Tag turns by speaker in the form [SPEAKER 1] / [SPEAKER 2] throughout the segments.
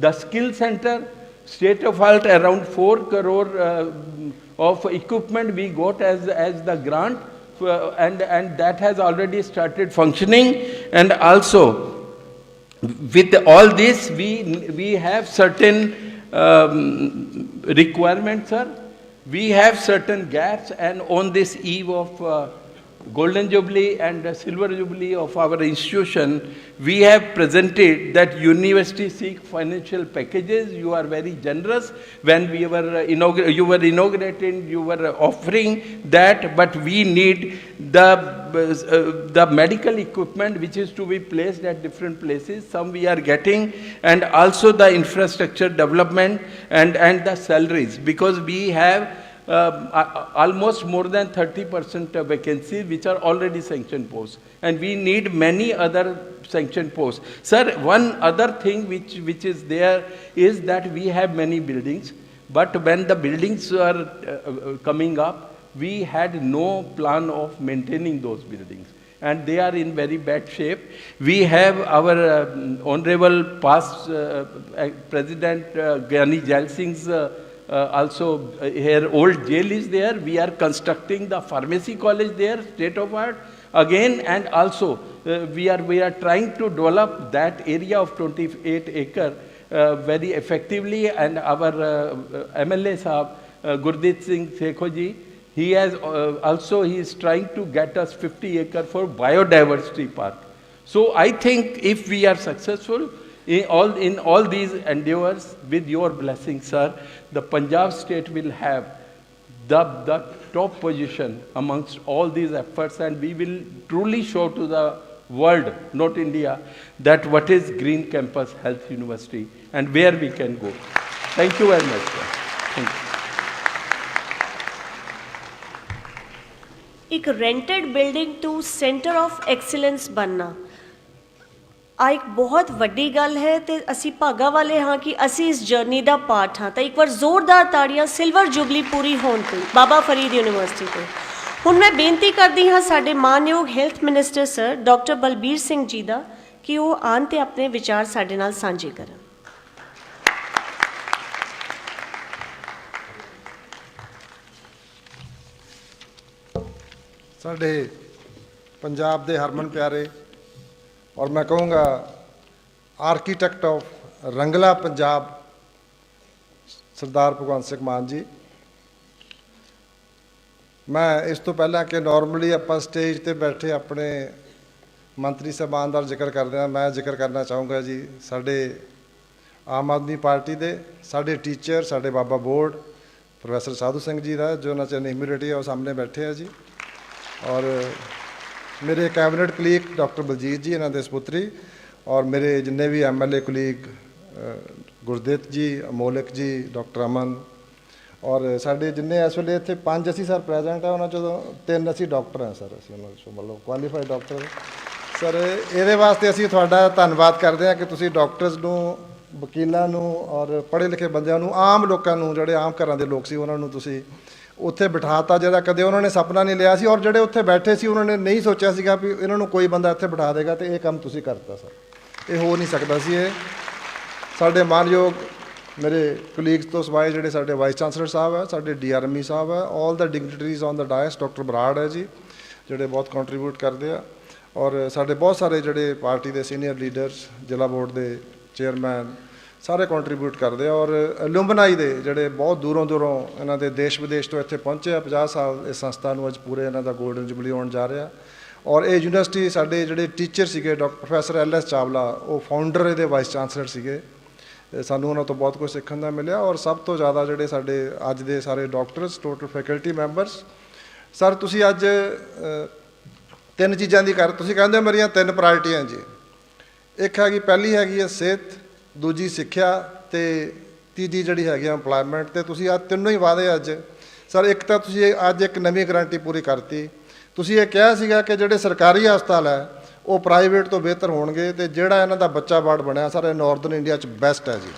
[SPEAKER 1] The skill center, state of art, around 4 crore uh, of equipment we got as, as the grant, uh, and, and that has already started functioning. And also, with all this, we, we have certain um, requirements, sir. We have certain gaps, and on this eve of uh, Golden Jubilee and uh, Silver Jubilee of our institution, we have presented that university seek financial packages. You are very generous. When we were uh, you were inaugurating, you were uh, offering that, but we need the, uh, the medical equipment which is to be placed at different places. Some we are getting, and also the infrastructure development and, and the salaries, because we have a- almost more than 30% vacancies which are already sanctioned posts. And we need many other sanctioned posts. Sir one other thing which which is there is that we have many buildings. But when the buildings are uh, uh, coming up we had no plan of maintaining those buildings. And they are in very bad shape. We have our um, honorable past uh, uh, President uh, Gyani Jail Singh's uh, uh, also uh, here old jail is there. We are constructing the pharmacy college there, state of art again, and also uh, we are we are trying to develop that area of 28 acre uh, very effectively. And our uh, uh, MLA Sahab, uh, Gurdeep Singh Sekhoji, he has uh, also he is trying to get us 50 acre for biodiversity park. So I think if we are successful in all, in all these endeavors, with your blessing, sir, the Punjab state will have the, the top position amongst all these efforts, and we will truly show to the world, not India, that what is Green Campus Health University and where we can go. Thank you very much. Sir. Thank you.
[SPEAKER 2] एक rented building to centre of excellence बनना ਆ ਇੱਕ ਬਹੁਤ ਵੱਡੀ ਗੱਲ ਹੈ ਤੇ ਅਸੀਂ ਭਾਗਾ ਵਾਲੇ ਹਾਂ ਕਿ ਅਸੀਂ ਇਸ ਜਰਨੀ ਦਾ ਪਾਰਟ ਹਾਂ। ਤਾਂ ਇੱਕ ਵਾਰ ਜ਼ੋਰਦਾਰ ਤਾੜੀਆਂ ਸਿਲਵਰ ਜੁਬਲੀ ਪੂਰੀ ਹੋਣ ਤੇ ਬਾਬਾ ਫਰੀਦ ਯੂਨੀਵਰਸਿਟੀ ਤੋਂ। ਹੁਣ ਮੈਂ ਬੇਨਤੀ ਕਰਦੀ ਹਾਂ ਸਾਡੇ ਮਾਨਯੋਗ health minister sir doctor Balbir Singh ji ਦਾ ਕਿ ਉਹ ਆਉਣ ਤੇ ਆਪਣੇ ਵਿਚਾਰ ਸਾਡੇ ਨਾਲ ਸਾਂਝੇ ਕਰਨ।
[SPEAKER 3] ਸਾਡੇ ਪੰਜਾਬ ਦੇ ਹਰਮਨ ਪਿਆਰੇ ਔਰ ਮੈਂ ਕਹੂੰਗਾ ਆਰਕੀਟੈਕਟ ਆਫ ਰੰਗਲਾ ਪੰਜਾਬ, ਸਰਦਾਰ ਭਗਵੰਤ ਸਿੰਘ ਮਾਨ ਜੀ। ਮੈਂ ਇਸ ਤੋਂ ਪਹਿਲਾਂ ਕਿ ਨਾਰਮਲੀ ਆਪਾਂ ਸਟੇਜ ਤੇ ਬੈਠੇ ਆਪਣੇ ਮੰਤਰੀ ਸਾਹਿਬਾਨ ਦਾ ਜ਼ਿਕਰ ਕਰਦੇ ਹਾਂ। ਮੈਂ ਜ਼ਿਕਰ ਕਰਨਾ ਚਾਹੂੰਗਾ ਜੀ, ਸਾਡੇ ਆਮ ਆਦਮੀ ਪਾਰਟੀ ਦੇ, ਸਾਡੇ ਟੀਚਰ ਸਾਡੇ ਬਾਬਾ ਬੋਰਡ ਪ੍ਰੋਫੈਸਰ ਸਾਧੂ ਸਿੰਘ ਜੀ ਦਾ, ਜੋ ਉਹਨਾਂ ਚ ਇਮਿਊਨਿਟੀ ਹੈ ਉਹ ਸਾਹਮਣੇ ਬੈਠੇ ਆ ਜੀ। ਔਰ ਮੇਰੇ ਕੈਬਨਿਟ ਕਲੀਗ ਡਾਕਟਰ ਬਲਜੀਤ ਜੀ, ਇਹਨਾਂ ਦੇ ਸੁਪੁੱਤਰੀ ਔਰ ਮੇਰੇ ਜਿੰਨੇ ਵੀ ਐਮਐਲਏ ਕਲੀਗ ਗੁਰਦੇਵ ਜੀ, ਅਮੋਲਕ ਜੀ, ਡਾਕਟਰ ਅਮਨ ਔਰ ਸਾਡੇ ਜਿੰਨੇ ਇਸ ਵੇਲੇ ਇੱਥੇ ਪੰਜ ਅਸੀਂ ਸਰ ਪ੍ਰੈਜ਼ੈਂਟ ਆ, ਉਹਨਾਂ ਚੋਂ ਤਿੰਨ ਅਸੀਂ ਡਾਕਟਰ ਹਾਂ ਸਰ, ਅਸੀਂ ਉਹਨਾਂ ਚੋਂ ਮਤਲਬ ਕੁਆਲੀਫਾਈਡ ਡਾਕਟਰ ਸਰ, ਇਹਦੇ ਵਾਸਤੇ ਅਸੀਂ ਤੁਹਾਡਾ ਧੰਨਵਾਦ ਕਰਦੇ ਹਾਂ ਕਿ ਤੁਸੀਂ ਡਾਕਟਰਸ ਨੂੰ, ਵਕੀਲਾਂ ਨੂੰ ਔਰ ਪੜ੍ਹੇ ਲਿਖੇ ਬੰਦਿਆਂ ਨੂੰ, ਆਮ ਲੋਕਾਂ ਨੂੰ, ਜਿਹੜੇ ਆਮ ਘਰਾਂ ਦੇ ਲੋਕ ਸੀ, ਉਹਨਾਂ ਨੂੰ ਤੁਸੀਂ ਉੱਥੇ ਬਿਠਾਤਾ ਜਿਹੜਾ, ਕਦੇ ਉਹਨਾਂ ਨੇ ਸੁਪਨਾ ਨਹੀਂ ਲਿਆ ਸੀ ਔਰ ਜਿਹੜੇ ਉੱਥੇ ਬੈਠੇ ਸੀ, ਉਹਨਾਂ ਨੇ ਨਹੀਂ ਸੋਚਿਆ ਸੀਗਾ ਵੀ ਇਹਨਾਂ ਨੂੰ ਕੋਈ ਬੰਦਾ ਇੱਥੇ ਬਿਠਾ ਦੇਗਾ ਤੇ ਇਹ ਕੰਮ ਤੁਸੀਂ ਕਰਤਾ ਸਰ। ਇਹ ਹੋ ਨਹੀਂ ਸਕਦਾ ਸੀ ਇਹ। ਸਾਡੇ ਮਾਨਯੋਗ ਮੇਰੇ ਕੁਲੀਗਸ ਤੋਂ ਸਿਵਾਏ ਜਿਹੜੇ ਸਾਡੇ ਵਾਈਸ ਚਾਂਸਲਰ ਸਾਹਿਬ ਹੈ ਸਾਡੇ ਡੀਆਰਐਮਈ ਸਾਹਿਬ ਹੈ all the dignitaries on the dais doctor Brar ਹੈ ਜੀ, ਜਿਹੜੇ ਬਹੁਤ ਕੰਟਰੀਬਿਊਟ ਕਰਦੇ ਆ। ਔਰ ਸਾਡੇ ਬਹੁਤ ਸਾਰੇ ਜਿਹੜੇ ਪਾਰਟੀ ਦੇ ਸੀਨੀਅਰ ਲੀਡਰਸ ਜ਼ਿਲ੍ਹਾ ਬੋਰਡ ਦੇ ਚੇਅਰਮੈਨ ਸਾਰੇ ਕੰਟਰੀਬਿਊਟ ਕਰਦੇ ਆ ਔਰ ਅਲੂਮਨਾਈ ਦੇ ਜਿਹੜੇ ਬਹੁਤ ਦੂਰੋਂ ਦੂਰੋਂ ਇਹਨਾਂ ਦੇ ਦੇਸ਼ ਵਿਦੇਸ਼ ਤੋਂ ਇੱਥੇ ਪਹੁੰਚੇ ਆ 50 ਸਾਲ ਇਸ ਸੰਸਥਾ ਨੂੰ ਅੱਜ ਪੂਰੇ ਇਹਨਾਂ ਦਾ ਗੋਲਡਨ ਜੁਬਲੀ ਹੋਣ ਜਾ ਰਿਹਾ। ਔਰ ਇਹ ਯੂਨੀਵਰਸਿਟੀ ਸਾਡੇ ਜਿਹੜੇ ਟੀਚਰ ਸੀਗੇ, doctor professor L S Chawla, ਉਹ ਫਾਊਂਡਰ ਇਹਦੇ ਵਾਈਸ ਚਾਂਸਲਰ ਸੀਗੇ। ਸਾਨੂੰ ਉਹਨਾਂ ਤੋਂ ਬਹੁਤ ਕੁਝ ਸਿੱਖਣ ਦਾ ਮਿਲਿਆ ਔਰ ਸਭ ਤੋਂ ਜ਼ਿਆਦਾ ਜਿਹੜੇ ਸਾਡੇ ਅੱਜ ਦੇ ਸਾਰੇ doctors total faculty members sir ਤੁਸੀਂ ਅੱਜ ਤਿੰਨ ਚੀਜ਼ਾਂ ਦੀ ਕਰ, ਤੁਸੀਂ ਕਹਿੰਦੇ ਮੇਰੀਆਂ ਤਿੰਨ ਪ੍ਰਾਇਰਟੀਆਂ ਜੀ। ਇੱਕ ਹੈਗੀ, ਪਹਿਲੀ ਹੈਗੀ ਹੈ ਸਿਹਤ ਦੂਜੀ ਸਿੱਖਿਆ ਤੇ ਤੀਜੀ ਜਿਹੜੀ ਹੈਗੀ ਆ EMPLOYMENT ਤੇ ਤੁਸੀਂ ਆ ਤਿੰਨੋਂ ਹੀ ਵਾਅਦੇ ਅੱਜ। ਸਰ, ਇੱਕ ਤਾਂ ਤੁਸੀਂ ਅੱਜ ਇੱਕ ਨਵੀਂ ਗਾਰੰਟੀ ਪੂਰੀ ਕਰਤੀ। ਤੁਸੀਂ ਇਹ ਕਿਹਾ ਸੀਗਾ ਕਿ ਜਿਹੜੇ ਸਰਕਾਰੀ ਹਸਪਤਾਲ ਹੈ, ਉਹ ਪ੍ਰਾਈਵੇਟ ਤੋਂ ਬਿਹਤਰ ਹੋਣਗੇ ਤੇ ਜਿਹੜਾ ਇਹਨਾਂ ਦਾ ਬੱਚਾ ਵਾਰਡ ਬਣਿਆ, ਸਰ, ਇਹ ਨਾਰਥਰਨ ਇੰਡੀਆ ਚ ਬੈਸਟ ਹੈ ਜੀ।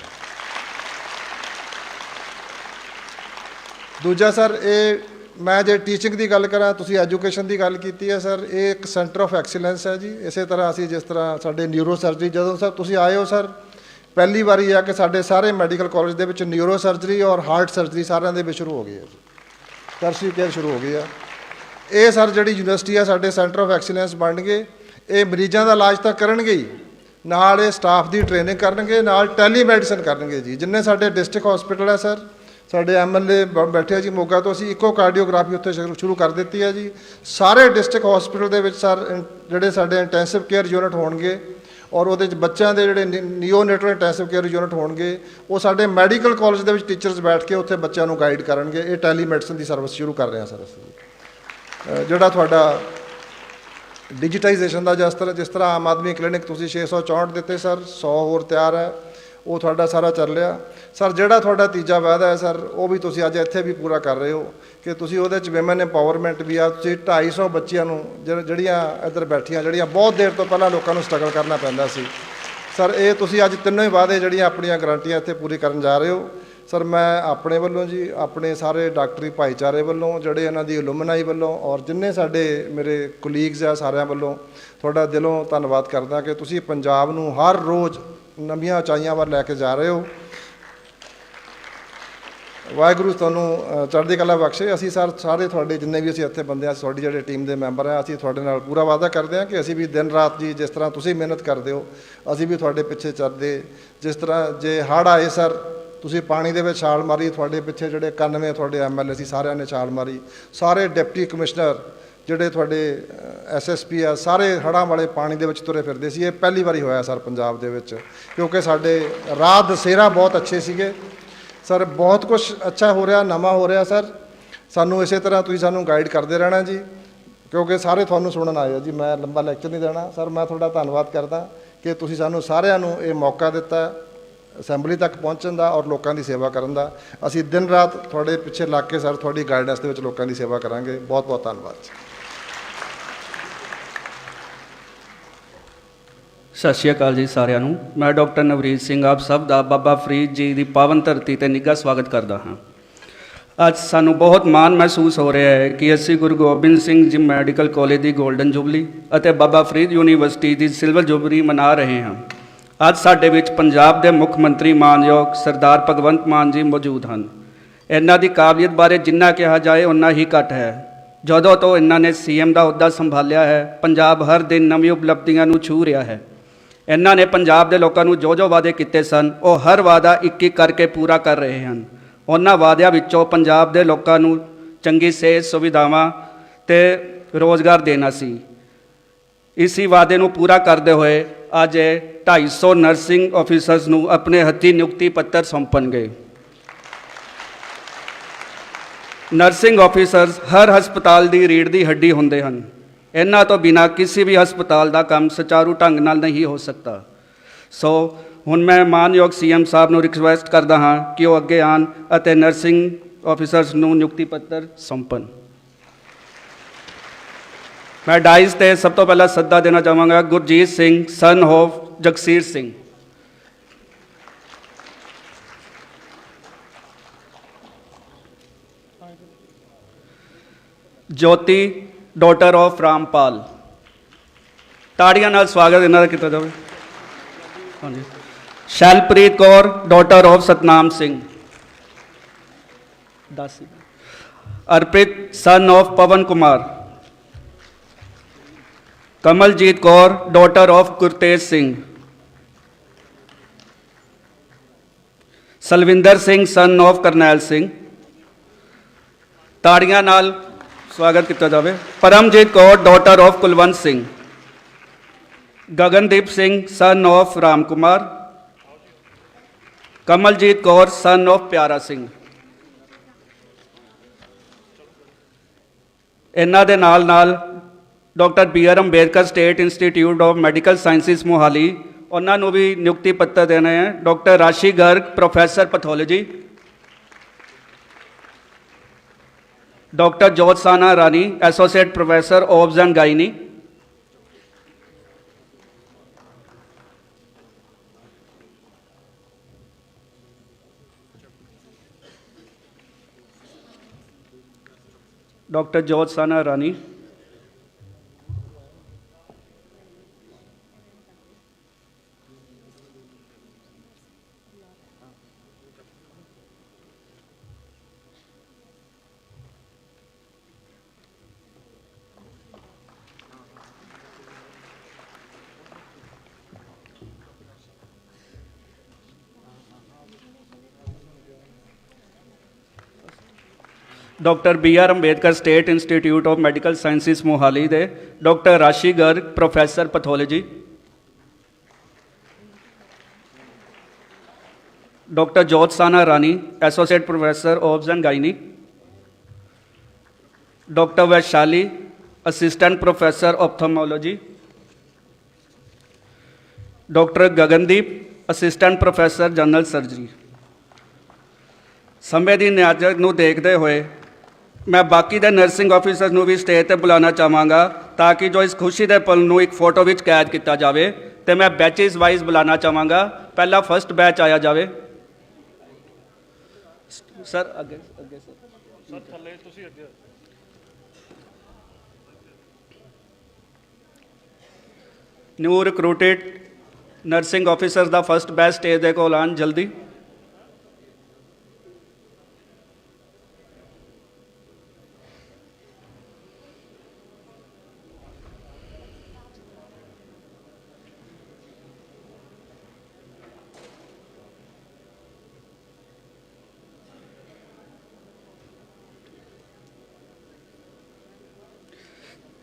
[SPEAKER 3] ਦੂਜਾ ਸਰ, ਇਹ ਮੈਂ ਜੇ ਟੀਚਿੰਗ ਦੀ ਗੱਲ ਕਰਾਂ, ਤੁਸੀਂ ਐਜੂਕੇਸ਼ਨ ਦੀ ਗੱਲ ਕੀਤੀ ਹੈ ਸਰ, ਇਹ ਇੱਕ ਸੈਂਟਰ ਆਫ ਐਕਸੀਲੈਂਸ ਹੈ ਜੀ। ਇਸੇ ਤਰ੍ਹਾਂ ਅਸੀਂ ਜਿਸ ਤਰ੍ਹਾਂ ਸਾਡੇ ਨਿਊਰੋ ਸਰਜਰੀ ਜਦੋਂ ਸਰ ਤੁਸੀਂ ਆਏ ਹੋ ਸਰ ਪਹਿਲੀ ਵਾਰੀ ਆ ਕਿ ਸਾਡੇ ਸਾਰੇ ਮੈਡੀਕਲ ਕਾਲਜ ਦੇ ਵਿੱਚ ਨਿਊਰੋ ਸਰਜਰੀ ਔਰ ਹਾਰਟ ਸਰਜਰੀ ਸਾਰਿਆਂ ਦੇ ਵਿੱਚ ਸ਼ੁਰੂ ਹੋ ਗਈ ਹੈ ਜੀ। ਕੇਅਰ ਸ਼ੁਰੂ ਹੋ ਗਈ ਆ। ਇਹ ਸਰ ਜਿਹੜੀ ਯੂਨੀਵਰਸਿਟੀ ਆ, ਸਾਡੇ ਸੈਂਟਰ ਆਫ ਐਕਸੀਲੈਂਸ ਬਣ ਗਏ। ਇਹ ਮਰੀਜ਼ਾਂ ਦਾ ਇਲਾਜ ਤਾਂ ਕਰਨਗੇ ਹੀ। ਨਾਲ ਇਹ ਸਟਾਫ ਦੀ ਟ੍ਰੇਨਿੰਗ ਕਰਨਗੇ, ਨਾਲ ਟੈਲੀਮੈਡੀਸਨ ਕਰਨਗੇ ਜੀ। ਜਿੰਨੇ ਸਾਡੇ ਡਿਸਟ੍ਰਿਕਟ ਹਸਪੀਟਲ ਹੈ ਸਰ, ਸਾਡੇ ਐਮਐਲਏ ਬੈਠੇ ਆ ਜੀ ਮੋਗਾ ਤੋਂ। ਅਸੀਂ ਇਕੋ ਕਾਰਡੀਓਗ੍ਰਾਫੀ ਉੱਥੇ ਸ਼ੁਰੂ ਸ਼ੁਰੂ ਕਰ ਦਿੱਤੀ ਹੈ ਜੀ। ਸਾਰੇ ਡਿਸਟ੍ਰਿਕਟ ਹਸਪੀਟਲ ਦੇ ਵਿੱਚ ਸਰ, ਜਿਹੜੇ ਸਾਡੇ ਇੰਟੈਂਸਿਵ ਕੇਅਰ ਯੂਨਿਟ ਹੋਣਗੇ ਔਰ ਉਹਦੇ ਵਿੱਚ ਬੱਚਿਆਂ ਦੇ ਜਿਹੜੇ ਨਿਓਨੇਟਲ ਇੰਟੈਂਸਿਵ ਕੇਅਰ ਯੂਨਿਟ ਹੋਣਗੇ, ਉਹ ਸਾਡੇ ਮੈਡੀਕਲ ਕਾਲਜ ਦੇ ਵਿੱਚ ਟੀਚਰਸ ਬੈਠ ਕੇ ਉੱਥੇ ਬੱਚਿਆਂ ਨੂੰ ਗਾਈਡ ਕਰਨਗੇ। ਇਹ ਟੈਲੀਮੈਡੀਸਨ ਦੀ ਸਰਵਿਸ ਸ਼ੁਰੂ ਕਰ ਰਹੇ ਹਾਂ ਸਰ ਅਸੀਂ। ਜਿਹੜਾ ਤੁਹਾਡਾ ਡਿਜੀਟਾਈਜੇਸ਼ਨ ਦਾ ਜਿਸ ਤਰ੍ਹਾਂ ਜਿਸ ਤਰ੍ਹਾਂ ਆਮ ਆਦਮੀ ਕਲੀਨਿਕ ਤੁਸੀਂ 664 ਦਿੱਤੇ ਸਰ 100 ਹੋਰ ਤਿਆਰ ਹੈ। ਉਹ ਤੁਹਾਡਾ ਸਾਰਾ ਚੱਲ ਰਿਹਾ। ਸਰ, ਜਿਹੜਾ ਤੁਹਾਡਾ ਤੀਜਾ ਵਾਅਦਾ ਹੈ, ਸਰ, ਉਹ ਵੀ ਤੁਸੀਂ ਅੱਜ ਇੱਥੇ ਵੀ ਪੂਰਾ ਕਰ ਰਹੇ ਹੋ ਕਿ ਤੁਸੀਂ ਉਹਦੇ ਚ ਵਿਮਨ ਐਮਪਾਵਰਮੈਂਟ ਵੀ ਆ, ਤੁਸੀਂ 250 ਬੱਚਿਆਂ ਨੂੰ ਜਿਹੜੀਆਂ ਇੱਧਰ ਬੈਠੀਆਂ, ਜਿਹੜੀਆਂ ਬਹੁਤ ਦੇਰ ਤੋਂ ਪਹਿਲਾਂ ਲੋਕਾਂ ਨੂੰ ਸਟਰਗਲ ਕਰਨਾ ਪੈਂਦਾ ਸੀ। ਸਰ, ਇਹ ਤੁਸੀਂ ਅੱਜ ਤਿੰਨੋਂ ਹੀ ਵਾਅਦੇ ਜਿਹੜੀਆਂ ਆਪਣੀਆਂ ਗਰੰਟੀਆਂ ਇੱਥੇ ਪੂਰੀ ਕਰਨ ਜਾ ਰਹੇ ਹੋ। ਸਰ, ਮੈਂ ਆਪਣੇ ਵੱਲੋਂ ਜੀ, ਆਪਣੇ ਸਾਰੇ ਡਾਕਟਰੀ ਭਾਈਚਾਰੇ ਵੱਲੋਂ, ਜਿਹੜੇ ਇਹਨਾਂ ਦੀ ਐਲੂਮਨਾਈ ਵੱਲੋਂ ਔਰ ਜਿੰਨੇ ਸਾਡੇ ਮੇਰੇ ਕੁਲੀਗਸ ਆ ਸਾਰਿਆਂ ਵੱਲੋਂ, ਤੁਹਾਡਾ ਦਿਲੋਂ ਧੰਨਵਾਦ ਕਰਦਾ ਕਿ ਤੁਸੀਂ ਪੰਜਾਬ ਨੂੰ ਹਰ ਰੋਜ਼ ਨਵੀਆਂ ਉਚਾਈਆਂ ਵੱਲ ਲੈ ਕੇ ਜਾ ਰਹੇ ਹੋ। ਵਾਹਿਗੁਰੂ ਤੁਹਾਨੂੰ ਚੜ੍ਹਦੀ ਕਲਾ ਬਖਸ਼ੇ। ਅਸੀਂ ਸਰ, ਸਾਰੇ ਤੁਹਾਡੇ ਜਿੰਨੇ ਵੀ ਅਸੀਂ ਇੱਥੇ ਬੰਦੇ ਆ ਤੁਹਾਡੀ ਜਿਹੜੇ ਟੀਮ ਦੇ ਮੈਂਬਰ ਆ ਅਸੀਂ ਤੁਹਾਡੇ ਨਾਲ ਪੂਰਾ ਵਾਅਦਾ ਕਰਦੇ ਹਾਂ ਕਿ ਅਸੀਂ ਵੀ ਦਿਨ ਰਾਤ ਜੀ ਜਿਸ ਤਰ੍ਹਾਂ ਤੁਸੀਂ ਮਿਹਨਤ ਕਰਦੇ ਹੋ, ਅਸੀਂ ਵੀ ਤੁਹਾਡੇ ਪਿੱਛੇ ਚੱਲਦੇ ਜਿਸ ਤਰ੍ਹਾਂ ਜੇ ਹੜ੍ਹ ਆਏ ਸਰ, ਤੁਸੀਂ ਪਾਣੀ ਦੇ ਵਿੱਚ ਛਾਲ ਮਾਰੀ, ਤੁਹਾਡੇ ਪਿੱਛੇ ਜਿਹੜੇ 91 ਤੁਹਾਡੇ ਐਮਐਲਏ ਸੀ ਸਾਰਿਆਂ ਨੇ ਛਾਲ ਮਾਰੀ। ਸਾਰੇ ਡਿਪਟੀ ਕਮਿਸ਼ਨਰ ਜਿਹੜੇ ਤੁਹਾਡੇ ਐਸਐਸਪੀ ਆ, ਸਾਰੇ ਹੜ੍ਹਾਂ ਵਾਲੇ ਪਾਣੀ ਦੇ ਵਿੱਚ ਤੁਰੇ ਫਿਰਦੇ ਸੀ। ਇਹ ਪਹਿਲੀ ਵਾਰੀ ਹੋਇਆ ਸਰ ਪੰਜਾਬ ਦੇ ਵਿੱਚ, ਕਿਉਂਕਿ ਸਾਡੇ ਰਾਹ ਦਸੇਰਾ ਬਹੁਤ ਅੱਛੇ ਸੀਗੇ। ਸਰ, ਬਹੁਤ ਕੁਝ ਅੱਛਾ ਹੋ ਰਿਹਾ, ਨਵਾਂ ਹੋ ਰਿਹਾ ਸਰ। ਸਾਨੂੰ ਇਸੇ ਤਰ੍ਹਾਂ ਤੁਸੀਂ ਸਾਨੂੰ ਗਾਈਡ ਕਰਦੇ ਰਹਿਣਾ ਜੀ, ਕਿਉਂਕਿ ਸਾਰੇ ਤੁਹਾਨੂੰ ਸੁਣਨ ਆਏ ਆ ਜੀ। ਮੈਂ ਲੰਬਾ ਲੈਕਚਰ ਨਹੀਂ ਦੇਣਾ। ਸਰ, ਮੈਂ ਤੁਹਾਡਾ ਧੰਨਵਾਦ ਕਰਦਾ ਕਿ ਤੁਸੀਂ ਸਾਨੂੰ ਸਾਰਿਆਂ ਨੂੰ ਇਹ ਮੌਕਾ ਦਿੱਤਾ, ਅਸੈਂਬਲੀ ਤੱਕ ਪਹੁੰਚਣ ਦਾ ਔਰ ਲੋਕਾਂ ਦੀ ਸੇਵਾ ਕਰਨ ਦਾ। ਅਸੀਂ ਦਿਨ ਰਾਤ ਤੁਹਾਡੇ ਪਿੱਛੇ ਲੱਗ ਕੇ ਸਰ, ਤੁਹਾਡੀ ਗਾਈਡੈਂਸ ਦੇ ਵਿੱਚ ਲੋਕਾਂ ਦੀ ਸੇਵਾ ਕਰਾਂਗੇ। ਬਹੁਤ ਬਹੁਤ ਧੰਨਵਾਦ
[SPEAKER 4] ਸਤਿ ਸ਼੍ਰੀ ਅਕਾਲ ਜੀ ਸਾਰਿਆਂ ਨੂੰ। ਮੈਂ ਡਾਕਟਰ ਨਵਰੀਤ ਸਿੰਘ, ਆਪ ਸਭ ਦਾ ਬਾਬਾ ਫਰੀਦ ਜੀ ਦੀ ਪਾਵਨ ਧਰਤੀ ਤੇ ਨਿੱਘਾ ਸਵਾਗਤ ਕਰਦਾ ਹਾਂ। ਅੱਜ ਸਾਨੂੰ ਬਹੁਤ ਮਾਣ ਮਹਿਸੂਸ ਹੋ ਰਿਹਾ ਹੈ ਕਿ ਅਸੀਂ ਗੁਰੂ ਗੋਬਿੰਦ ਸਿੰਘ ਜੀ ਮੈਡੀਕਲ ਕਾਲਜ ਦੀ 골ਡਨ ਜੁਬਲੀ ਅਤੇ ਬਾਬਾ ਫਰੀਦ ਯੂਨੀਵਰਸਿਟੀ ਦੀ ਸਿਲਵਰ ਜੁਬਲੀ ਮਨਾ ਰਹੇ ਹਾਂ। ਅੱਜ ਸਾਡੇ ਵਿੱਚ ਪੰਜਾਬ ਦੇ ਮੁੱਖ ਮੰਤਰੀ ਮਾਨਯੋਗ ਸਰਦਾਰ ਭਗਵੰਤ ਮਾਨ ਜੀ ਮੌਜੂਦ ਹਨ। ਇਹਨਾਂ ਦੀ ਕਾਬਲੀਅਤ ਬਾਰੇ ਜਿੰਨਾ ਕਿਹਾ ਜਾਏ ਉਨਾ ਹੀ ਘੱਟ ਹੈ। ਜਦੋਂ ਤੋਂ ਇਹਨਾਂ ਨੇ ਸੀਐਮ ਦਾ ਅਹੁਦਾ ਸੰਭਾਲਿਆ ਹੈ, ਪੰਜਾਬ ਹਰ ਦਿਨ ਨਵੀਂ ਉਪਲਬਧੀਆਂ ਨੂੰ ਛੂ ਰਿਹਾ ਹੈ। ਇਹਨਾਂ ਨੇ ਪੰਜਾਬ ਦੇ ਲੋਕਾਂ ਨੂੰ ਜੋ ਜੋ ਵਾਅਦੇ ਕੀਤੇ ਸਨ, ਉਹ ਹਰ ਵਾਅਦਾ ਇੱਕ ਇੱਕ ਕਰਕੇ ਪੂਰਾ ਕਰ ਰਹੇ ਹਨ। ਉਹਨਾਂ ਵਾਅਦਿਆਂ ਵਿੱਚੋਂ ਪੰਜਾਬ ਦੇ ਲੋਕਾਂ ਨੂੰ ਚੰਗੀ ਸਿਹਤ ਸੁਵਿਧਾਵਾਂ ਤੇ ਰੋਜ਼ਗਾਰ ਦੇਣਾ ਸੀ। ਇਸੀ ਵਾਅਦੇ ਨੂੰ ਪੂਰਾ ਕਰਦੇ ਹੋਏ ਅੱਜ ਇਹ 250 ਨਰਸਿੰਗ ਆਫੀਸਰਸ ਨੂੰ ਆਪਣੇ ਹੱਥੀਂ ਨਿਯੁਕਤੀ ਪੱਤਰ ਸੌਂਪਣਗੇ ਨਰਸਿੰਗ ਆਫੀਸਰਸ ਹਰ ਹਸਪਤਾਲ ਦੀ ਰੀੜ ਦੀ ਹੱਡੀ ਹੁੰਦੇ ਹਨ। ਇਹਨਾਂ ਤੋਂ ਬਿਨਾ ਕਿਸੇ ਵੀ ਹਸਪਤਾਲ ਦਾ ਕੰਮ ਸੁਚਾਰੂ ਢੰਗ ਨਾਲ ਨਹੀਂ ਹੋ ਸਕਦਾ। ਸੋ ਹੁਣ ਮੈਂ ਮਾਨਯੋਗ ਸੀਐਮ ਸਾਹਿਬ ਨੂੰ ਰਿਕਵੈਸਟ ਕਰਦਾ ਹਾਂ ਕਿ ਉਹ ਅੱਗੇ ਆਣ ਅਤੇ ਨਰਸਿੰਗ ਆਫੀਸਰਸ ਨੂੰ ਨਿਯੁਕਤੀ ਪੱਤਰ ਸੌਂਪਣ। ਮੈਂ ਡਾਇਸ ਤੇ ਸਭ ਤੋਂ ਪਹਿਲਾਂ ਸੱਦਾ ਦੇਣਾ ਚਾਹਾਂਗਾ, Gurjeet Singh son of Jagsir Singh. Jyoti daughter of Rampal ਤਾੜੀਆਂ ਨਾਲ ਸਵਾਗਤ ਇਹਨਾਂ ਦਾ ਕੀਤਾ ਜਾਵੇ ਹਾਂਜੀ Shailpreet Kaur daughter of Satnam Singh 10 Arpit son of Pawan Kumar Kamaljeet Kaur daughter of Gurtej Singh Salwinder Singh son of Karnail Singh ਤਾੜੀਆਂ ਨਾਲ ਸਵਾਗਤ ਕੀਤਾ ਜਾਵੇ। Paramjeet Kaur daughter of Kulwant Singh. Gagandeep Singh son of Ram Kumar Kamaljeet Kaur son of Piara Singh. ਇਹਨਾਂ ਦੇ ਨਾਲ ਨਾਲ doctor B R Ambedkar state institute of medical sciences Mohali, ਉਹਨਾਂ ਨੂੰ ਵੀ ਨਿਯੁਕਤੀ ਪੱਤਰ ਦੇਣੇ ਹੈ। Doctor Rashi Garg, professor pathology. Doctor Jyotsana Rani associate professor obs and gynae doctor Jyotsana Rani doctor B R Ambedkar state institute of medical sciences Mohali ਦੇ, doctor Rashi Garg professor pathology. Doctor Jyotsana Rani, associate professor of and gynae. Doctor Vaishali assistant professor ophthalmology doctor Gagandeep, assistant professor general surgery. ਸਮੇਂ ਦੀ ਨਿਆਜ਼ਤ ਨੂੰ ਦੇਖਦੇ ਹੋਏ ਮੈਂ ਬਾਕੀ ਦੇ nursing officers ਨੂੰ ਵੀ ਸਟੇਜ ਤੇ ਬੁਲਾਉਣਾ ਚਾਹਾਂਗਾ ਤਾਂ ਕਿ ਜੋ ਇਸ ਖੁਸ਼ੀ ਦੇ ਪਲ ਨੂੰ ਇੱਕ ਫੋਟੋ ਵਿੱਚ ਕੈਦ ਕੀਤਾ ਜਾਵੇ ਤੇ ਮੈਂ ਬੈਚੇਸ ਵਾਈਜ਼ ਬੁਲਾਉਣਾ ਚਾਹਾਂਗਾ। ਪਹਿਲਾ ਫਰਸਟ ਬੈਚ ਆਇਆ ਜਾਵੇ। ਸਰ ਅੱਗੇ ਅੱਗੇ sir new recruited nursing officers ਦਾ ਫਰਸਟ ਬੈਚ ਸਟੇਜ ਦੇ ਕੋਲ ਆਉਣ ਜਲਦੀ।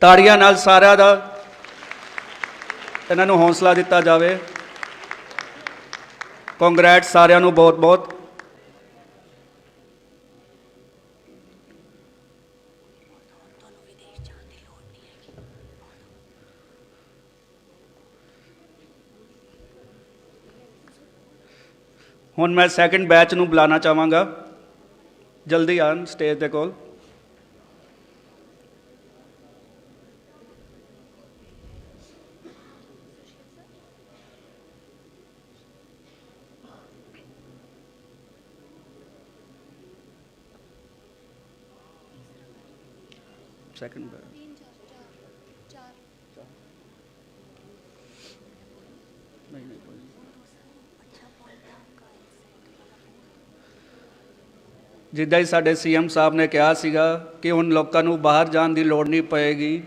[SPEAKER 4] ਤਾੜੀਆਂ ਨਾਲ ਸਾਰਿਆਂ ਦਾ ਇਹਨਾਂ ਨੂੰ ਹੌਸਲਾ ਦਿੱਤਾ ਜਾਵੇ। ਕੰਗ੍ਰੈਟ ਸਾਰਿਆਂ ਨੂੰ ਬਹੁਤ ਬਹੁਤ। ਹੁਣ ਮੈਂ ਸੈਕੰਡ ਬੈਚ ਨੂੰ ਬੁਲਾਉਣਾ ਚਾਹਾਂਗਾ। ਜਲਦੀ ਆਣ ਸਟੇਜ ਦੇ ਕੋਲ। ਜਿੱਦਾਂ ਹੀ ਸਾਡੇ ਸੀਐਮ ਸਾਹਿਬ ਨੇ ਕਿਹਾ ਸੀਗਾ ਕਿ ਹੁਣ ਲੋਕਾਂ ਨੂੰ ਬਾਹਰ ਜਾਣ ਦੀ ਲੋੜ ਨਹੀਂ ਪਏਗੀ,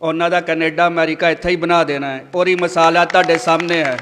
[SPEAKER 4] ਉਹਨਾਂ ਦਾ ਕੈਨੇਡਾ, ਅਮਰੀਕਾ ਇੱਥੇ ਹੀ ਬਣਾ ਦੇਣਾ ਹੈ। ਪੂਰੀ ਮਸਾਲਾ ਤੁਹਾਡੇ ਸਾਹਮਣੇ ਹੈ।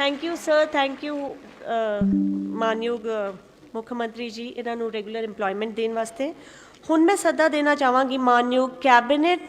[SPEAKER 2] Thank you sir thank you ਮਾਨਯੋਗ ਮੁੱਖ ਮੰਤਰੀ ਜੀ ਇਹਨਾਂ ਨੂੰ ਰੈਗੂਲਰ EMPLOYMENT ਦੇਣ ਵਾਸਤੇ। ਹੁਣ ਮੈਂ ਸੱਦਾ ਦੇਣਾ ਚਾਹਾਂਗੀ ਮਾਨਯੋਗ ਕੈਬਨਿਟ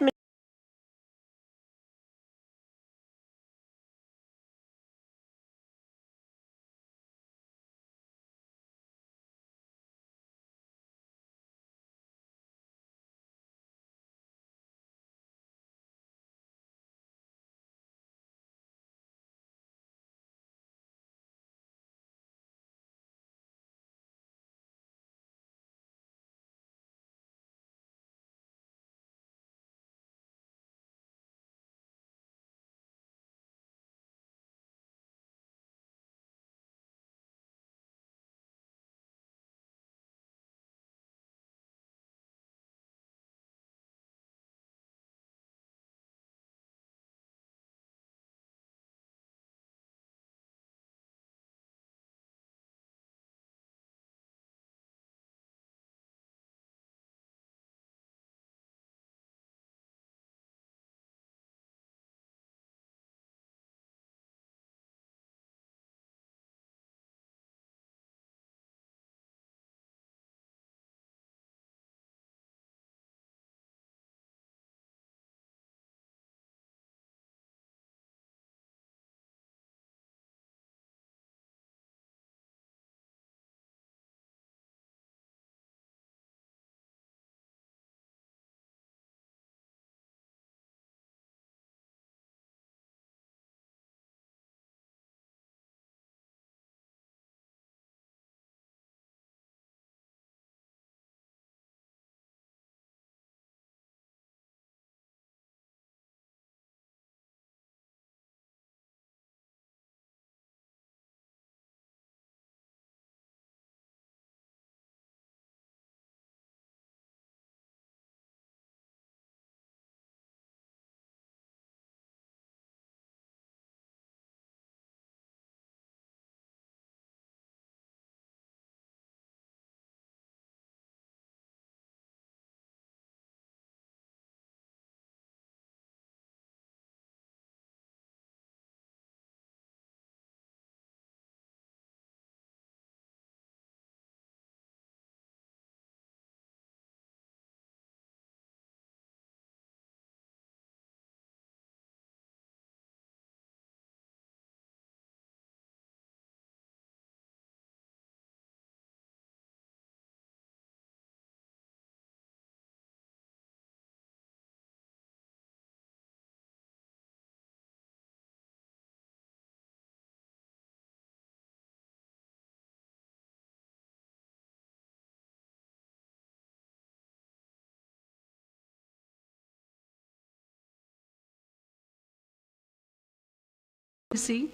[SPEAKER 5] ਸੀ।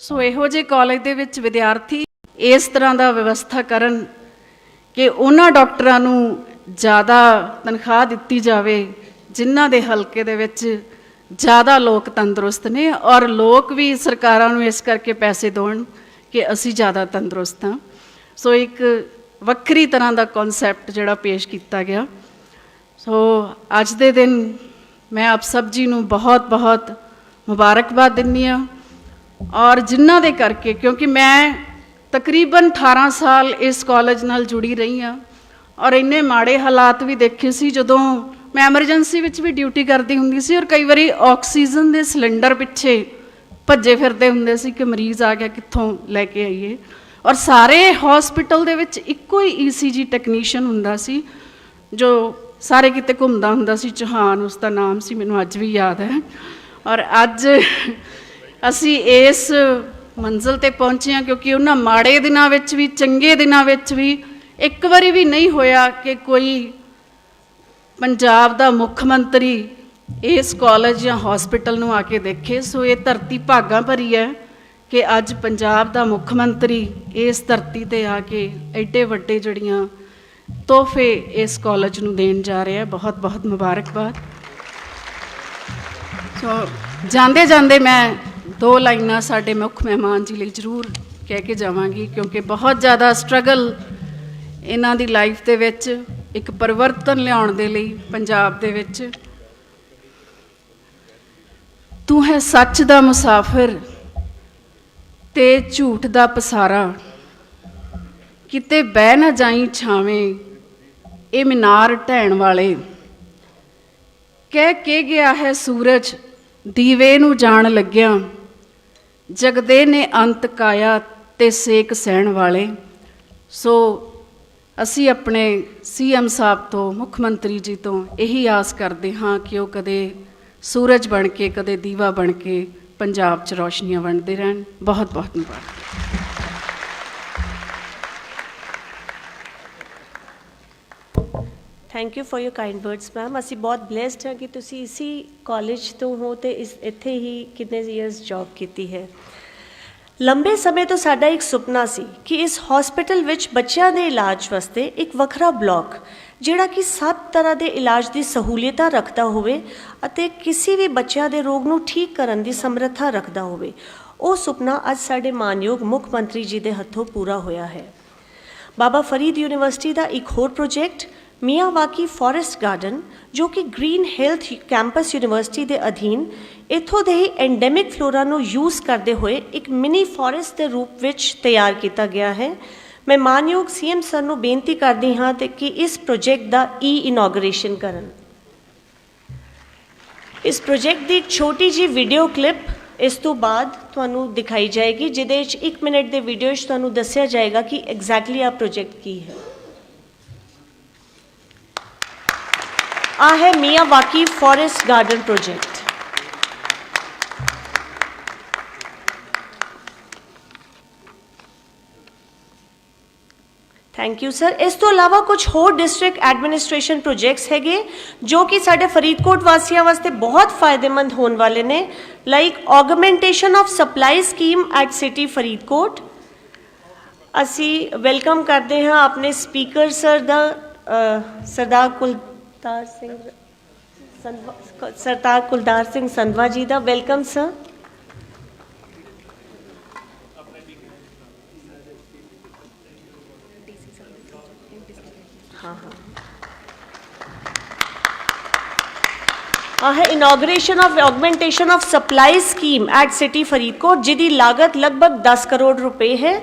[SPEAKER 5] ਸੋ ਇਹੋ ਜਿਹੇ ਕਾਲਜ ਦੇ ਵਿੱਚ ਵਿਦਿਆਰਥੀ ਇਸ ਤਰ੍ਹਾਂ ਦਾ ਵਿਵਸਥਾ ਕਰਨ ਕਿ ਉਹਨਾਂ ਡਾਕਟਰਾਂ ਨੂੰ ਜ਼ਿਆਦਾ ਤਨਖਾਹ ਦਿੱਤੀ ਜਾਵੇ, ਜਿਨ੍ਹਾਂ ਦੇ ਹਲਕੇ ਦੇ ਵਿੱਚ ਜ਼ਿਆਦਾ ਲੋਕ ਤੰਦਰੁਸਤ ਨੇ ਔਰ ਲੋਕ ਵੀ ਸਰਕਾਰਾਂ ਨੂੰ ਇਸ ਕਰਕੇ ਪੈਸੇ ਦੇਣ ਕਿ ਅਸੀਂ ਜ਼ਿਆਦਾ ਤੰਦਰੁਸਤ ਹਾਂ। ਸੋ ਇੱਕ ਵੱਖਰੀ ਤਰ੍ਹਾਂ ਦਾ ਕਨਸੈਪਟ ਜਿਹੜਾ ਪੇਸ਼ ਕੀਤਾ ਗਿਆ। ਸੋ ਅੱਜ ਦੇ ਦਿਨ ਮੈਂ ਆਪ ਸਭ ਜੀ ਨੂੰ ਬਹੁਤ ਬਹੁਤ ਮੁਬਾਰਕਬਾਦ ਦਿੰਦੀ ਹਾਂ। ਔਰ ਜਿਨ੍ਹਾਂ ਦੇ ਕਰਕੇ, ਕਿਉਂਕਿ ਮੈਂ ਤਕਰੀਬਨ 18 ਸਾਲ ਇਸ ਕਾਲਜ ਨਾਲ ਜੁੜੀ ਰਹੀ ਹਾਂ ਔਰ ਇੰਨੇ ਮਾੜੇ ਹਾਲਾਤ ਵੀ ਦੇਖੇ ਸੀ ਜਦੋਂ ਮੈਂ ਐਮਰਜੈਂਸੀ ਵਿੱਚ ਵੀ ਡਿਊਟੀ ਕਰਦੀ ਹੁੰਦੀ ਸੀ ਔਰ ਕਈ ਵਾਰੀ ਆਕਸੀਜਨ ਦੇ ਸਿਲੰਡਰ ਪਿੱਛੇ ਭੱਜੇ ਫਿਰਦੇ ਹੁੰਦੇ ਸੀ ਕਿ ਮਰੀਜ਼ ਆ ਗਿਆ, ਕਿੱਥੋਂ ਲੈ ਕੇ ਆਈਏ। ਔਰ ਸਾਰੇ ਹਸਪੀਟਲ ਦੇ ਵਿੱਚ ਇੱਕੋ ਹੀ ਈਸੀਜੀ ਟੈਕਨੀਸ਼ੀਅਨ ਹੁੰਦਾ ਸੀ, ਜੋ ਸਾਰੇ ਕਿਤੇ ਘੁੰਮਦਾ ਹੁੰਦਾ ਸੀ, ਚੌਹਾਨ ਉਸ ਦਾ ਨਾਮ ਸੀ, ਮੈਨੂੰ ਅੱਜ ਵੀ ਯਾਦ ਹੈ। ਔਰ ਅੱਜ ਅਸੀਂ ਇਸ ਮੰਜ਼ਲ ਤੇ ਪਹੁੰਚੇ ਹਾਂ ਕਿਉਂਕਿ ਉਹਨਾਂ ਮਾੜੇ ਦਿਨਾਂ ਵਿੱਚ ਵੀ ਚੰਗੇ ਦਿਨਾਂ ਵਿੱਚ ਵੀ ਇੱਕ ਵਾਰੀ ਵੀ ਨਹੀਂ ਹੋਇਆ ਕਿ ਕੋਈ ਪੰਜਾਬ ਦਾ ਮੁੱਖ ਮੰਤਰੀ ਇਸ ਕਾਲਜ ਜਾਂ ਹਸਪੀਟਲ ਨੂੰ ਆ ਕੇ ਦੇਖੇ। ਸੋ ਇਹ ਧਰਤੀ ਭਾਗਾਂ ਭਰੀ ਹੈ ਕਿ ਅੱਜ ਪੰਜਾਬ ਦਾ ਮੁੱਖ ਮੰਤਰੀ ਇਸ ਧਰਤੀ ਤੇ ਆ ਕੇ ਐਡੇ ਵੱਡੇ ਜੜੀਆਂ ਤੋਹਫੇ ਇਸ ਕਾਲਜ ਨੂੰ ਦੇਣ ਜਾ ਰਿਹਾ ਹੈ। ਬਹੁਤ ਬਹੁਤ ਮੁਬਾਰਕਬਾਦ। ਸੋ ਜਾਂਦੇ ਜਾਂਦੇ ਮੈਂ ਦੋ ਲਾਈਨਾਂ ਸਾਡੇ ਮੁੱਖ ਮਹਿਮਾਨ ਜੀ ਲਈ ਜ਼ਰੂਰ ਕਹਿ ਕੇ ਜਾਵਾਂਗੀ, ਕਿਉਂਕਿ ਬਹੁਤ ਜ਼ਿਆਦਾ ਸਟਰਗਲ ਇਹਨਾਂ ਦੀ ਲਾਈਫ ਦੇ ਵਿੱਚ, ਇੱਕ ਪਰਿਵਰਤਨ ਲਿਆਉਣ ਦੇ ਲਈ ਪੰਜਾਬ ਦੇ ਵਿੱਚ। ਤੂੰ ਹੈ ਸੱਚ ਦਾ ਮੁਸਾਫਿਰ, ਤੇ ਝੂਠ ਦਾ ਪਸਾਰਾ। ਕਿਤੇ ਬਹਿ ਨਾ ਜਾਈ ਛਾਵੇਂ, ਇਹ ਮਿਨਾਰ ਢਹਿਣ ਵਾਲੇ। ਕਹਿ ਕੇ ਗਿਆ ਹੈ ਸੂਰਜ, ਦੀਵੇ ਨੂੰ ਜਾਣ ਲੱਗਿਆ। ਜਗਦੇ ਨੇ ਅੰਤ ਕਾਇਆ ਤੇ ਸੇਕ ਸਹਿਣ ਵਾਲੇ। ਸੋ ਅਸੀਂ ਆਪਣੇ ਸੀਐਮ ਸਾਹਿਬ ਤੋਂ, ਮੁੱਖ ਮੰਤਰੀ ਜੀ ਤੋਂ ਇਹੀ ਆਸ ਕਰਦੇ ਹਾਂ ਕਿ ਉਹ ਕਦੇ ਸੂਰਜ ਬਣ ਕੇ, ਕਦੇ ਦੀਵਾ ਬਣ ਕੇ ਪੰਜਾਬ 'ਚ ਰੋਸ਼ਨੀਆਂ ਵੰਡਦੇ ਰਹਿਣ। ਬਹੁਤ ਬਹੁਤ ਧੰਨਵਾਦ।
[SPEAKER 2] Thank you for your kind words ma'am ਅਸੀਂ ਬਹੁਤ ਬlesed ਹਾਂ ਕਿ ਤੁਸੀਂ ਇਸੀ ਕਾਲਜ ਤੋਂ ਹੋ ਤੇ ਇਸ, ਇੱਥੇ ਹੀ ਕਿੰਨੇ ਇਅਰਸ ਜੌਬ ਕੀਤੀ ਹੈ। ਲੰਬੇ ਸਮੇਂ ਤੋਂ ਸਾਡਾ ਇੱਕ ਸੁਪਨਾ ਸੀ ਕਿ ਇਸ ਹਸਪੀਟਲ ਵਿੱਚ ਬੱਚਿਆਂ ਦੇ ਇਲਾਜ ਵਾਸਤੇ ਇੱਕ ਵੱਖਰਾ ਬਲਾਕ ਜਿਹੜਾ ਕਿ ਸਭ ਤਰ੍ਹਾਂ ਦੇ ਇਲਾਜ ਦੀ ਸਹੂਲੀਅਤਾਂ ਰੱਖਦਾ ਹੋਵੇ ਅਤੇ ਕਿਸੇ ਵੀ ਬੱਚਿਆਂ ਦੇ ਰੋਗ ਨੂੰ ਠੀਕ ਕਰਨ ਦੀ ਸਮਰੱਥਾ ਰੱਖਦਾ ਹੋਵੇ। ਉਹ ਸੁਪਨਾ ਅੱਜ ਸਾਡੇ ਮਾਨਯੋਗ ਮੁੱਖ ਮੰਤਰੀ ਜੀ ਦੇ ਹੱਥੋਂ ਪੂਰਾ ਹੋਇਆ ਹੈ। ਬਾਬਾ ਫਰੀਦ ਯੂਨੀਵਰਸਿਟੀ ਦਾ ਇੱਕ ਹੋਰ ਪ੍ਰੋਜੈਕਟ ਮੀਆਵਾਕੀ ਫੋਰੈਸਟ ਗਾਰਡਨ, ਜੋ ਕਿ ਗ੍ਰੀਨ ਹੈਲਥ ਕੈਂਪਸ ਯੂਨੀਵਰਸਿਟੀ ਦੇ ਅਧੀਨ ਇੱਥੋਂ ਦੇ ਹੀ ਐਂਡੈਮਿਕ ਫਲੋਰਾ ਨੂੰ ਯੂਜ਼ ਕਰਦੇ ਹੋਏ ਇੱਕ ਮਿਨੀ ਫੋਰੈਸਟ ਦੇ ਰੂਪ ਵਿੱਚ ਤਿਆਰ ਕੀਤਾ ਗਿਆ ਹੈ। ਮੈਂ ਮਾਨਯੋਗ ਸੀਐਮ ਸਰ ਨੂੰ ਬੇਨਤੀ ਕਰਦੀ ਹਾਂ ਤੇ ਕਿ ਇਸ ਪ੍ਰੋਜੈਕਟ ਦਾ ਈ ਇਨੋਗ੍ਰੇਸ਼ਨ ਕਰਨ। ਇਸ ਪ੍ਰੋਜੈਕਟ ਦੀ ਇੱਕ ਛੋਟੀ ਜੀ ਵੀਡੀਓ ਕਲਿੱਪ ਇਸ ਤੋਂ ਬਾਅਦ ਤੁਹਾਨੂੰ ਦਿਖਾਈ ਜਾਏਗੀ, ਜਿਹਦੇ ਵਿੱਚ 1 ਮਿੰਟ ਦੇ ਵੀਡੀਓ 'ਚ ਤੁਹਾਨੂੰ ਦੱਸਿਆ ਜਾਏਗਾ ਕਿ ਐਗਜ਼ੈਕਟਲੀ ਆ ਪ੍ਰੋਜੈਕਟ ਕੀ ਹੈ। ਆ ਹੈ Miyawaki forest garden project thank you sir ਇਸ ਤੋਂ ਇਲਾਵਾ ਕੁਝ ਹੋਰ ਡਿਸਟ੍ਰਿਕਟ ਐਡਮਿਨਿਸਟ੍ਰੇਸ਼ਨ ਪ੍ਰੋਜੈਕਟਸ ਹੈਗੇ ਜੋ ਕਿ ਸਾਡੇ ਫਰੀਦਕੋਟ ਵਾਸੀਆਂ ਵਾਸਤੇ ਬਹੁਤ ਫਾਇਦੇਮੰਦ ਹੋਣ ਵਾਲੇ ਨੇ like augmentation of supply scheme at city Faridkot ਅਸੀਂ ਵੈਲਕਮ ਕਰਦੇ ਹਾਂ ਆਪਣੇ ਸਪੀਕਰ ਸਰ ਦਾ ਅ, ਸਰਦਾਰ ਕੁਲਤਾਰ ਸਿੰਘ ਸੰਧਵਾ ਸਰਦਾਰ ਕੁਲਦਾਰ ਸਿੰਘ ਸੰਧਵਾ ਜੀ ਦਾ ਵੈਲਕਮ ਸਰ ਹਾਂ ਹਾਂ ਆਹ ਹੈ inauguration of augmentation of supply scheme at city Faridkot ਜਿਹਦੀ ਲਾਗਤ ਲਗਭਗ 10 ਕਰੋੜ ਰੁਪਏ ਹੈ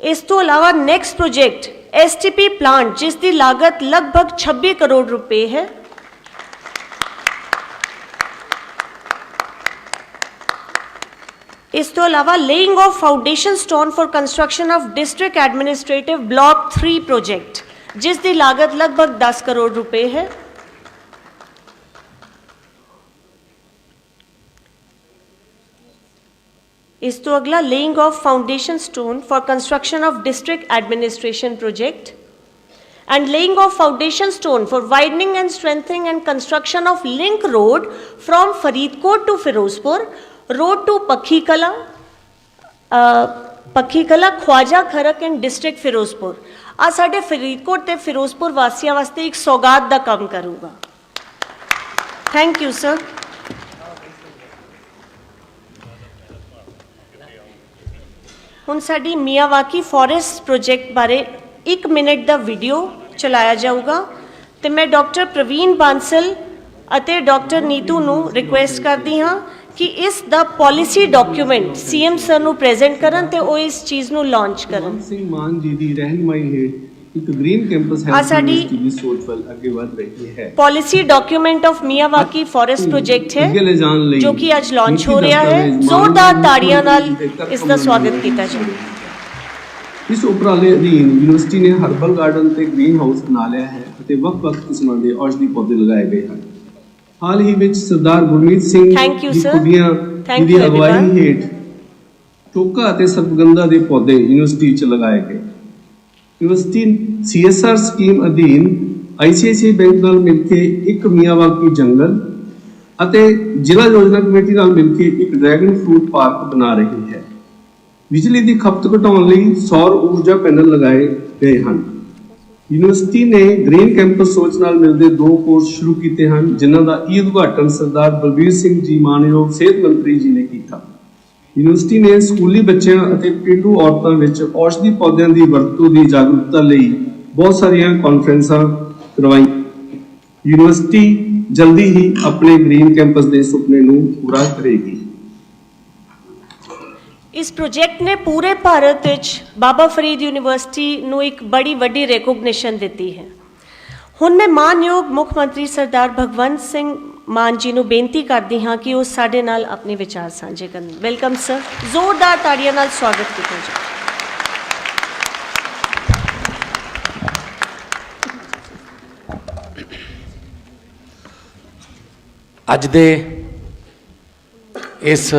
[SPEAKER 2] ਇਸ ਤੋਂ ਇਲਾਵਾ ਨੈਕਸਟ ਪ੍ਰੋਜੈਕਟ ਐਸਟੀਪੀ ਪਲਾਂਟ ਜਿਸ ਦੀ ਲਾਗਤ ਲਗਭਗ 26 ਕਰੋੜ ਰੁਪਏ ਹੈ ਇਸ ਤੋਂ ਇਲਾਵਾ laying of foundation stone for construction of district administrative block 3 project ਜਿਸ ਦੀ ਲਾਗਤ ਲਗਭਗ 10 ਕਰੋੜ ਰੁਪਏ ਹੈ इस तो अगला laying of foundation stone for construction of district administration project and laying of foundation stone for widening and strengthening and construction of link road from Faridkot to Firozpur road to Pakhi Kala Pakhi Kala Khwaja Kharak in district Firozpur आज साढ़े फरीदकोट के फिरोजपुर वासिया वास्ते एक सौगात का काम करूँगा। Thank you sir ਹੁਣ ਸਾਡੀ ਮੀਆਵਾਕੀ ਫੋਰੈਸਟ ਪ੍ਰੋਜੈਕਟ ਬਾਰੇ 1 ਮਿੰਟ ਦਾ ਵੀਡੀਓ ਚਲਾਇਆ ਜਾਊਗਾ ਤੇ ਮੈਂ ਡਾਕਟਰ ਪ੍ਰਵੀਨ ਬਾਂਸਲ ਅਤੇ ਡਾਕਟਰ ਨੀਤੂ ਨੂੰ ਰਿਕੁਐਸਟ ਕਰਦੀ ਹਾਂ ਕਿ ਇਸ ਦਾ ਪਾਲਿਸੀ ਡਾਕੂਮੈਂਟ ਸੀਐਮ ਸਰ ਨੂੰ ਪ੍ਰੈਜ਼ੈਂਟ ਕਰਨ ਤੇ ਉਹ ਇਸ ਚੀਜ਼ ਨੂੰ ਲਾਂਚ ਕਰਨ।
[SPEAKER 6] ਸਿੰਘ ਮਾਨ ਜੀ ਦੀ ਰਹਿਨਮਾਈ ਹੇਠ ਇੱਕ ਗ੍ਰੀਨ ਕੈਂਪਸ ਹੈਲਥ
[SPEAKER 2] ਸਾਡੀ-
[SPEAKER 6] ਦੀ ਸੋਚ ਵੱਲ ਅੱਗੇ ਵਧ ਰਹੀ ਹੈ।
[SPEAKER 2] Policy document of Miyawaki forest project ਹੈ ਜੋ ਕਿ ਅੱਜ ਲਾਂਚ ਹੋ ਰਿਹਾ ਹੈ। ਜ਼ੋਰਦਾਰ ਤਾੜੀਆਂ ਨਾਲ ਇਸ ਦਾ ਸਵਾਗਤ ਕੀਤਾ ਜਾਵੇ
[SPEAKER 6] ਇਸ ਉਪਰਾਲੇ ਅਧੀਨ ਯੂਨੀਵਰਸਿਟੀ ਨੇ ਹਰਬਲ ਗਾਰਡਨ ਤੇ ਗ੍ਰੀਨ ਹਾਊਸ ਬਣਾ ਲਿਆ ਹੈ ਅਤੇ ਵੱਖ-ਵੱਖ ਕਿਸਮਾਂ ਦੇ ਔਸ਼ਧੀ ਪੌਦੇ ਲਗਾਏ ਗਏ ਹਨ। ਹਾਲ ਹੀ ਵਿੱਚ ਸਰਦਾਰ ਗੁਰਮੀਤ ਸਿੰਘ ਦੀ. ਕੁੜੀਆਂ ਦੀ ਅਗਵਾਈ. ਹੇਠ ਚੋਕਾ ਅਤੇ ਸਰਪਗੰਧਾ ਦੇ ਪੌਦੇ ਯੂਨੀਵਰਸਿਟੀ 'ਚ ਲਗਾਏ ਗਏ। ਯੂਨੀਵਰਸਿਟੀ ਸੀਐਸਆਰ ਸਕੀਮ ਅਧੀਨ ਆਈਸੀਆਈਸੀ ਬੈਂਕ ਨਾਲ ਮਿਲ ਕੇ ਇੱਕ ਮੀਆਵਾਕੀ ਜੰਗਲ ਅਤੇ ਜ਼ਿਲ੍ਹਾ ਯੋਜਨਾ ਕਮੇਟੀ ਨਾਲ ਮਿਲ ਕੇ ਇੱਕ ਡਰੈਗਨ ਫਰੂਟ ਪਾਰਕ ਬਣਾ ਰਹੀ ਹੈ। ਬਿਜਲੀ ਦੀ ਖਪਤ ਘਟਾਉਣ ਲਈ ਸੌਰ ਊਰਜਾ ਪੈਨਲ ਲਗਾਏ ਗਏ ਹਨ। ਯੂਨੀਵਰਸਿਟੀ ਨੇ ਗ੍ਰੀਨ ਕੈਂਪਸ ਸੋਚ ਨਾਲ ਮਿਲਦੇ ਦੋ ਕੋਰਸ ਸ਼ੁਰੂ ਕੀਤੇ ਹਨ, ਜਿਨ੍ਹਾਂ ਦਾ ਈ ਉਦਘਾਟਨ ਸਰਦਾਰ ਬਲਬੀਰ ਸਿੰਘ ਜੀ ਮਾਨਯੋਗ ਸਿਹਤ ਮੰਤਰੀ ਜੀ ਨੇ ਕੀਤਾ। ਯੂਨੀਵਰਸਿਟੀ ਨੇ ਸਕੂਲੀ ਬੱਚਿਆਂ ਅਤੇ ਪੇਂਡੂ ਔਰਤਾਂ ਵਿੱਚ ਔਸ਼ਧੀ ਪੌਦਿਆਂ ਦੀ ਵਰਤੋਂ ਦੀ ਜਾਗਰੂਕਤਾ ਲਈ ਬਹੁਤ ਸਾਰੀਆਂ ਕਾਨਫਰੰਸਾਂ ਕਰਵਾਈਆਂ। ਯੂਨੀਵਰਸਿਟੀ ਜਲਦੀ ਹੀ ਆਪਣੇ ਗ੍ਰੀਨ ਕੈਂਪਸ ਦੇ ਸੁਪਨੇ ਨੂੰ ਪੂਰਾ ਕਰੇਗੀ।
[SPEAKER 2] ਇਸ ਪ੍ਰੋਜੈਕਟ ਨੇ ਪੂਰੇ ਭਾਰਤ ਵਿੱਚ ਬਾਬਾ ਫਰੀਦ ਯੂਨੀਵਰਸਿਟੀ ਨੂੰ ਇੱਕ ਬੜੀ ਵੱਡੀ ਰੈਕੋਗਨੀਸ਼ਨ ਦਿੱਤੀ ਹੈ। ਹੁਣ ਮੈਂ ਮਾਨਯੋਗ ਮੁੱਖ ਮੰਤਰੀ ਸਰਦਾਰ ਭਗਵੰਤ ਸਿੰਘ ਮਾਨ ਜੀ ਨੂੰ ਬੇਨਤੀ ਕਰਦੀ ਹਾਂ ਕਿ ਉਹ ਸਾਡੇ ਨਾਲ ਆਪਣੇ ਵਿਚਾਰ ਸਾਂਝੇ ਕਰਨ। ਵੈਲਕਮ ਸਰ ਜ਼ੋਰਦਾਰ ਤਾੜੀਆਂ ਨਾਲ ਸਵਾਗਤ ਕੀਤਾ ਜਾਵੇ
[SPEAKER 7] ਅੱਜ ਦੇ ਇਸ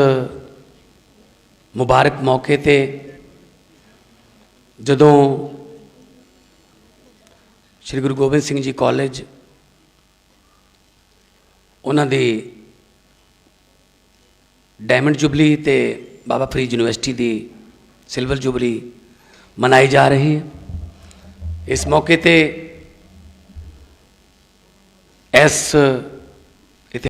[SPEAKER 7] ਮੁਬਾਰਕ ਮੌਕੇ ਤੇ ਜਦੋਂ ਸ੍ਰੀ ਗੁਰੂ ਗੋਬਿੰਦ ਸਿੰਘ ਜੀ ਕਾਲਜ, ਉਹਨਾਂ ਦੀ ਡਾਇਮੰਡ ਜੁਬਲੀ ਤੇ ਬਾਬਾ ਫਰੀਦ ਯੂਨੀਵਰਸਿਟੀ ਦੀ ਸਿਲਵਰ ਜੁਬਲੀ ਮਨਾਈ ਜਾ ਰਹੀ ਹੈ। ਇਸ ਮੌਕੇ ਤੇ ਇਸ